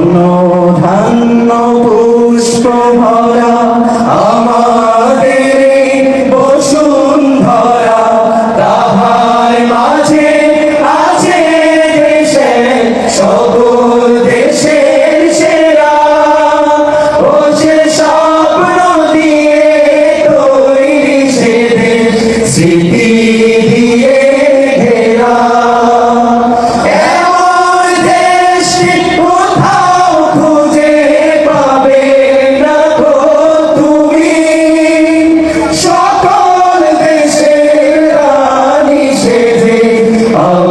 ধন্য ধন্য পুষ্প ভরা আমাদের মাঝে আছে দেশে, সকল দেশের সেরা। ও সে স্বপ্ন দিয়ে তৈরি সে Oh.